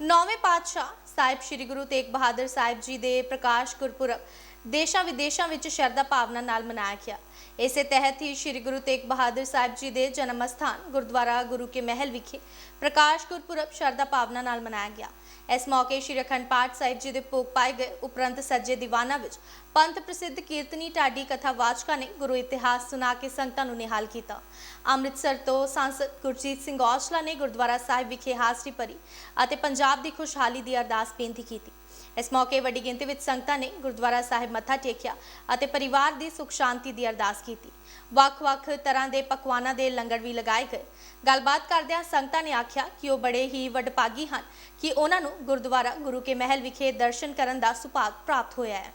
ਨੌਵੇਂ ਪਾਤਸ਼ਾਹ ਸਾਹਿਬ ਸ੍ਰੀ ਗੁਰੂ ਤੇਗ ਬਹਾਦਰ ਸਾਹਿਬ ਜੀ ਦੇ ਪ੍ਰਕਾਸ਼ ਗੁਰਪੁਰਬ ਦੇਸ਼ਾਂ ਵਿਦੇਸ਼ਾਂ ਵਿੱਚ ਸ਼ਰਧਾ ਭਾਵਨਾ ਨਾਲ ਮਨਾਇਆ ਗਿਆ। ਇਸੇ ਤਹਿਤ ਹੀ ਸ੍ਰੀ ਗੁਰੂ ਤੇਗ ਬਹਾਦਰ ਸਾਹਿਬ ਜੀ ਦੇ ਜਨਮ ਸਥਾਨ ਗੁਰਦੁਆਰਾ ਗੁਰੂ ਕੇ ਮਹਿਲ ਵਿਖੇ ਪ੍ਰਕਾਸ਼ ਗੁਰਪੁਰਬ ਸ਼ਰਧਾ ਭਾਵਨਾ ਨਾਲ ਮਨਾਇਆ ਗਿਆ। ਇਸ ਮੌਕੇ ਸ੍ਰੀ ਅਖੰਡ ਪਾਠ ਸਾਹਿਬ ਜੀ ਦੇ ਭੋਗ ਪਾਏ ਗਏ। ਉਪਰੰਤ ਸੱਜੇ ਦੀਵਾਨਾਂ ਵਿੱਚ ਪੰਥ ਪ੍ਰਸਿੱਧ ਕੀਰਤਨੀ ਢਾਡੀ ਕਥਾ ਵਾਚਕਾਂ ਨੇ ਗੁਰੂ ਇਤਿਹਾਸ ਸੁਣਾ ਕੇ ਸੰਗਤਾਂ ਨੂੰ ਨਿਹਾਲ ਕੀਤਾ। ਅੰਮ੍ਰਿਤਸਰ ਤੋਂ ਸੰਸਦ ਗੁਰਜੀਤ ਸਿੰਘ ਔਸਲਾ ਨੇ ਗੁਰਦੁਆਰਾ ਸਾਹਿਬ ਵਿਖੇ ਹਾਜ਼ਰੀ ਭਰੀ ਅਤੇ ਪੰਜਾਬ ਦੀ ਖੁਸ਼ਹਾਲੀ ਦੀ ਅਰਦਾਸ ਬੇਨਤੀ ਕੀਤੀ। ਇਸ ਮੌਕੇ ਵੱਡੀ ਗਿਣਤੀ ਵਿੱਚ ਸੰਗਤਾਂ ਨੇ ਗੁਰਦੁਆਰਾ ਸਾਹਿਬ ਮੱਥਾ ਟੇਕਿਆ ਅਤੇ ਪਰਿਵਾਰ ਦੀ ਸੁਖ ਸ਼ਾਂਤੀ ਦੀ ਅਰਦਾਸ ਕੀਤੀ। ਵੱਖ-ਵੱਖ ਤਰ੍ਹਾਂ ਦੇ ਪਕਵਾਨਾਂ ਦੇ ਲੰਗਰ ਵੀ ਲਗਾਏ ਗਏ। ਗੱਲਬਾਤ ਕਰਦਿਆਂ ਸੰਗਤਾਂ ਨੇ ਆਖਿਆ ਕਿ ਉਹ ਬੜੇ ਹੀ ਵਡਭਾਗੀ ਹਨ ਕਿ ਉਹਨਾਂ ਨੂੰ ਗੁਰਦੁਆਰਾ ਗੁਰੂ ਕੇ ਮਹਿਲ ਵਿਖੇ ਦਰਸ਼ਨ ਕਰਨ ਦਾ ਸੁਭਾਗ ਪ੍ਰਾਪਤ ਹੋਇਆ ਹੈ।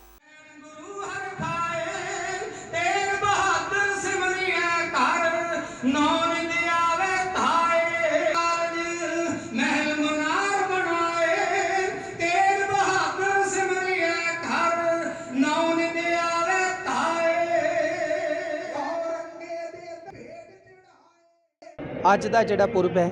ਅੱਜ ਦਾ ਜਿਹੜਾ ਪੁਰਬ ਹੈ,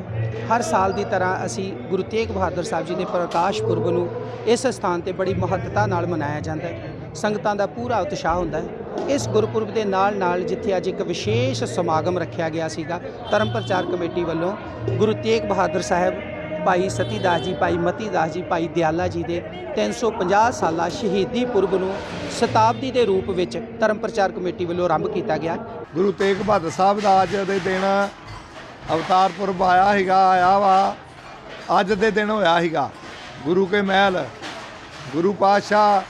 ਹਰ ਸਾਲ ਦੀ ਤਰ੍ਹਾਂ ਅਸੀਂ ਗੁਰੂ ਤੇਗ ਬਹਾਦਰ ਸਾਹਿਬ ਜੀ ਦੇ ਪ੍ਰਕਾਸ਼ ਪੁਰਬ ਨੂੰ ਇਸ ਸਥਾਨ ਤੇ ਬੜੀ ਮਹੱਤਤਾ ਨਾਲ ਮਨਾਇਆ ਜਾਂਦਾ ਹੈ। ਸੰਗਤਾਂ ਦਾ ਪੂਰਾ ਉਤਸ਼ਾਹ ਹੁੰਦਾ ਹੈ। ਇਸ ਗੁਰਪੁਰਬ ਦੇ ਨਾਲ ਨਾਲ ਜਿੱਥੇ ਅੱਜ ਇੱਕ ਵਿਸ਼ੇਸ਼ ਸਮਾਗਮ ਰੱਖਿਆ ਗਿਆ ਸੀਗਾ, ਧਰਮ ਪ੍ਰਚਾਰ ਕਮੇਟੀ ਵੱਲੋਂ ਗੁਰੂ ਤੇਗ ਬਹਾਦਰ ਸਾਹਿਬ, ਭਾਈ ਸਤੀਦਾਸ ਜੀ, ਭਾਈ ਮਤੀਦਾਸ ਜੀ, ਭਾਈ ਦਿਆਲਾ ਜੀ ਦੇ 350 ਸਾਲਾ ਸ਼ਹੀਦੀ ਪੁਰਬ ਨੂੰ ਸ਼ਤਾਬਦੀ ਦੇ ਰੂਪ ਵਿੱਚ ਧਰਮ ਪ੍ਰਚਾਰ ਕਮੇਟੀ ਵੱਲੋਂ ਆਰੰਭ ਕੀਤਾ ਗਿਆ। ਗੁਰੂ ਤੇਗ ਬਹਾਦਰ ਸਾਹਿਬ ਦਾ ਅੱਜ ਦੇ ਦਿਨ ਅਵਤਾਰ ਪੁਰਬ ਆਇਆ ਹੈਗਾ ਆਇਆ ਵਾ। ਅੱਜ ਦੇ ਦਿਨ ਹੋਇਆ ਹੈਗਾ ਗੁਰੂ ਕੇ ਮਹਿਲ ਗੁਰੂ ਪਾਤਸ਼ਾਹ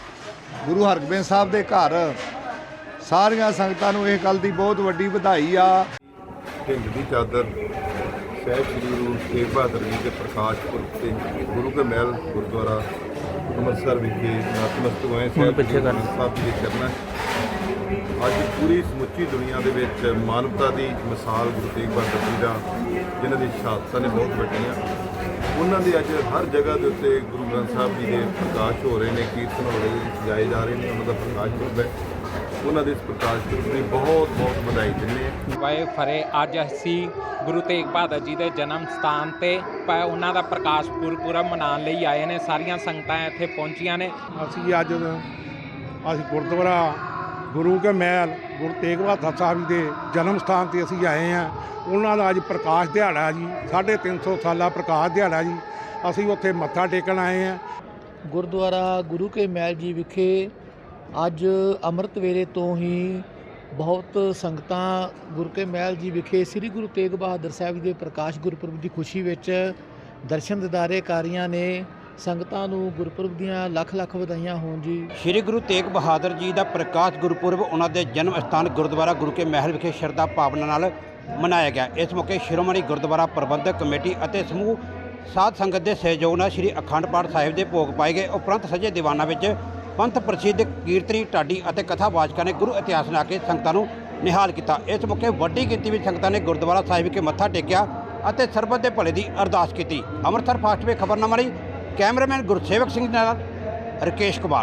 ਗੁਰੂ ਹਰਗੋਬਿੰਦ ਸਾਹਿਬ ਦੇ ਘਰ। ਸਾਰੀਆਂ ਸੰਗਤਾਂ ਨੂੰ ਇਹ ਗੱਲ ਦੀ ਬਹੁਤ ਵੱਡੀ ਵਧਾਈ ਆ। ਹਿੰਦ ਦੀ ਚਾਦਰ ਸਾਹਿਬ ਸ੍ਰੀ ਗੁਰੂ ਤੇਗ ਬਹਾਦਰ ਜੀ ਦੇ ਪ੍ਰਕਾਸ਼ ਪੁਰਬ ਤੇ ਗੁਰੂ ਕੇ ਮਹਿਲ ਗੁਰਦੁਆਰਾ ਅੰਮ੍ਰਿਤਸਰ ਵਿਖੇ ਨਤਮਸਤਕ ਹੋਏ। ਸਾਹਿਬ ਪਿੱਛੇ ਸਾਹਿਬ ਜੀ ਦੇ ਚਰਨਾਂ 'ਚ। ਅੱਜ ਪੂਰੀ ਸਮੁੱਚੀ ਦੁਨੀਆ ਦੇ ਵਿੱਚ ਮਾਨਵਤਾ ਦੀ ਮਿਸਾਲ ਗੁਰੂ ਤੇਗ ਬਹਾਦਰ ਜੀ ਦਾ ਜਿਨ੍ਹਾਂ ਦੀ ਸ਼ਹਾਦਤਾਂ ਨੇ ਬਹੁਤ ਵੱਡੀਆਂ। ਉਹਨਾਂ ਦੇ ਅੱਜ ਹਰ ਜਗ੍ਹਾ ਦੇ ਉੱਤੇ ਗੁਰੂ ਗ੍ਰੰਥ ਸਾਹਿਬ ਜੀ ਦੇ ਪ੍ਰਕਾਸ਼ ਹੋ ਰਹੇ ਨੇ ਕੀਰਤਨ ਹੋ ਰਹੇ ਨੇ ਸਜਾਏ ਜਾ ਰਹੇ ਨੇ ਉਹਨਾਂ ਦਾ ਪ੍ਰਕਾਸ਼ ਪੁਰਬ ਹੈ। ਉਹਨਾਂ ਦੇ ਇਸ ਪ੍ਰਕਾਸ਼ ਪੁਰਬ ਦੀ ਬਹੁਤ ਬਹੁਤ ਵਧਾਈ ਦਿੰਦੇ ਹਾਂ। ਵਾਏ ਫਰੇ ਅੱਜ ਅਸੀਂ ਗੁਰੂ ਤੇਗ ਬਹਾਦਰ ਜੀ ਦੇ ਜਨਮ ਸਥਾਨ ਤੇ ਪ- ਉਹਨਾਂ ਦਾ ਪ੍ਰਕਾਸ਼ ਪੁਰਬ ਪੂਰਾ ਮਨਾਉਣ ਲਈ ਆਏ ਨੇ। ਸਾਰੀਆਂ ਸੰਗਤਾਂ ਇੱਥੇ ਪਹੁੰਚੀਆਂ ਨੇ। ਅਸੀਂ ਅੱਜ ਅਸੀਂ ਗੁਰਦੁਆਰਾ ਗੁਰੂ ਕੇ ਮਹਿਲ, ਗੁਰੂ ਤੇਗ ਬਹਾਦਰ ਸਾਹਿਬ ਜੀ ਦੇ ਜਨਮ ਸਥਾਨ ਤੇ ਅਸੀਂ ਆਏ ਹਾਂ। ਉਹਨਾਂ ਦਾ ਅੱਜ ਪ੍ਰਕਾਸ਼ ਦਿਹਾੜਾ ਜੀ 350 ਸਾਲਾ ਪ੍ਰਕਾਸ਼ ਦਿਹਾੜਾ ਜੀ। ਅਸੀਂ ਉੱਥੇ ਮੱਥਾ ਟੇਕਣ ਆਏ ਹਾਂ। ਗੁਰਦੁਆਰਾ ਗੁਰੂ ਕੇ ਮਹਿਲ ਜੀ ਵਿਖੇ ਅੱਜ ਅੰਮ੍ਰਿਤ ਵੇਲੇ ਤੋਂ ਹੀ ਬਹੁਤ ਸੰਗਤਾਂ ਗੁਰੂ ਕੇ ਮਹਿਲ ਜੀ ਵਿਖੇ ਸ੍ਰੀ ਗੁਰੂ ਤੇਗ ਬਹਾਦਰ ਸਾਹਿਬ ਜੀ ਦੇ ਪ੍ਰਕਾਸ਼ ਗੁਰਪੁਰਬ ਦੀ ਖੁਸ਼ੀ ਵਿੱਚ ਦਰਸ਼ਨ ਦਿਦਾਰੇ ਕਰ ਰਹੀਆਂ ਨੇ ਸੰਗਤਾਂ ਨੂੰ ਗੁਰਪੁਰਬ ਦੀਆਂ ਲੱਖ ਲੱਖ ਵਧਾਈਆਂ ਹੋਣ ਜੀ। ਸ਼੍ਰੀ ਗੁਰੂ ਤੇਗ ਬਹਾਦਰ ਜੀ ਦਾ ਪ੍ਰਕਾਸ਼ ਗੁਰਪੁਰਬ ਉਹਨਾਂ ਦੇ ਜਨਮ ਸਥਾਨ ਗੁਰਦੁਆਰਾ ਗੁਰੂ ਕੇ ਮਹਿਲ ਵਿਖੇ ਸ਼ਰਧਾ ਭਾਵਨਾ ਨਾਲ ਮਨਾਇਆ ਗਿਆ। ਇਸ ਮੌਕੇ ਸ਼੍ਰੋਮਣੀ ਗੁਰਦੁਆਰਾ ਪ੍ਰਬੰਧਕ ਕਮੇਟੀ ਅਤੇ ਸਮੂਹ ਸਾਧ ਸੰਗਤ ਦੇ ਸਹਿਯੋਗ ਨਾਲ ਸ਼੍ਰੀ ਅਖੰਡ ਪਾਠ ਸਾਹਿਬ ਦੇ ਭੋਗ ਪਾਏ ਗਏ। ਉਪਰੰਤ ਸਜੇ ਦੀਵਾਨਾਂ ਵਿੱਚ ਪੰਥ ਪ੍ਰਸਿੱਧ ਕੀਰਤਨੀ, ਢਾਡੀ ਅਤੇ ਕਥਾਵਾਚਕਾਂ ਨੇ ਗੁਰੂ ਇਤਿਹਾਸ ਸੁਣਾ ਕੇ ਸੰਗਤਾਂ ਨੂੰ ਨਿਹਾਲ ਕੀਤਾ। ਇਸ ਮੌਕੇ ਵੱਡੀ ਗਿਣਤੀ ਵਿੱਚ ਸੰਗਤਾਂ ਨੇ ਗੁਰਦੁਆਰਾ ਸਾਹਿਬ ਵਿਖੇ ਮੱਥਾ ਟੇਕਿਆ ਅਤੇ ਸਰਬੱਤ ਦੇ ਭਲੇ ਦੀ ਅਰਦਾਸ ਕੀਤੀ। ਅੰਮ੍ਰਿਤਸਰ ਫਾਸਟ ਵੇ ਖਬਰਨਾਮਾ ਲਈ ਕੈਮਰਾਮੈਨ ਗੁਰਸੇਵਕ ਸਿੰਘ ਨਾਲ ਰਕੇਸ਼ ਕੁਮਾਰ।